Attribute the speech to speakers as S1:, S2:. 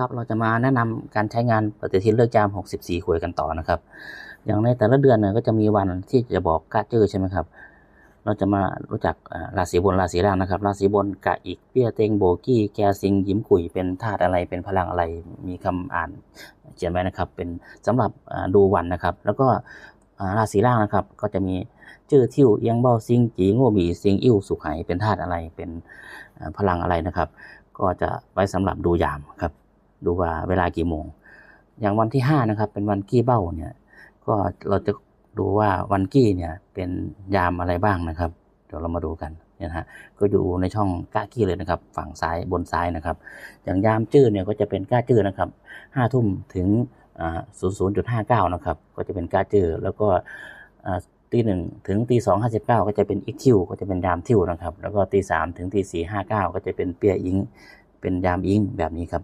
S1: ครับเราจะมาแนะนำการใช้งานปฏิทินเลือกจาม 64 ขวยกันต่อนะครับ อย่างในแต่ละเดือนเนี่ยก็จะมีวันที่จะบอกกะเจอใช่ไหมครับ เราจะมารู้จักราศีบนราศีล่างนะครับ ราศีบนกะอีกเปี้ยเต็งโบกี้แกซิงยิ้มกุยเป็นธาตุอะไรเป็นพลังอะไรมีคำอ่านเขียนไว้นะครับ เป็นสำหรับดูวันนะครับ แล้วก็ราศีล่างนะครับก็จะมีจื้อทิ่วเอียงเบ้าซิงจีโง่บีซิงอิ่วสุขไหเป็นธาตุอะไรเป็นพลังอะไรนะครับ ก็จะไว้สำหรับดูยามครับ ดูว่าเวลากี่โมง อย่างวันที่ห้านะครับ เป็นวันกี้เบ้าเนี่ย ก็เราจะดูว่าวันกี้เนี่ยเป็นยามอะไรบ้างนะครับ เดี๋ยวเรามาดูกันนะฮะก็อยู่ในช่องก้ากี้เลยนะครับ ฝั่งซ้ายบนซ้ายนะครับ อย่างยามจื้อเนี่ยก็จะเป็นก้าจื้อนะครับห้าทุ่มถึงศูนย์ศูนย์จุดห้าเก้านะครับ ก็จะเป็นก้าจื้อแล้วก็ตีหนึ่งถึงตีสองห้าสิบเก้าก็จะเป็นอีกทิวก็จะเป็นยามทิวนะครับ แล้วก็ตีสามถึงตีสี่ห้าเก้าก็จะเป็นเปียอิง เป็นยามอิงแบบนี้ครับ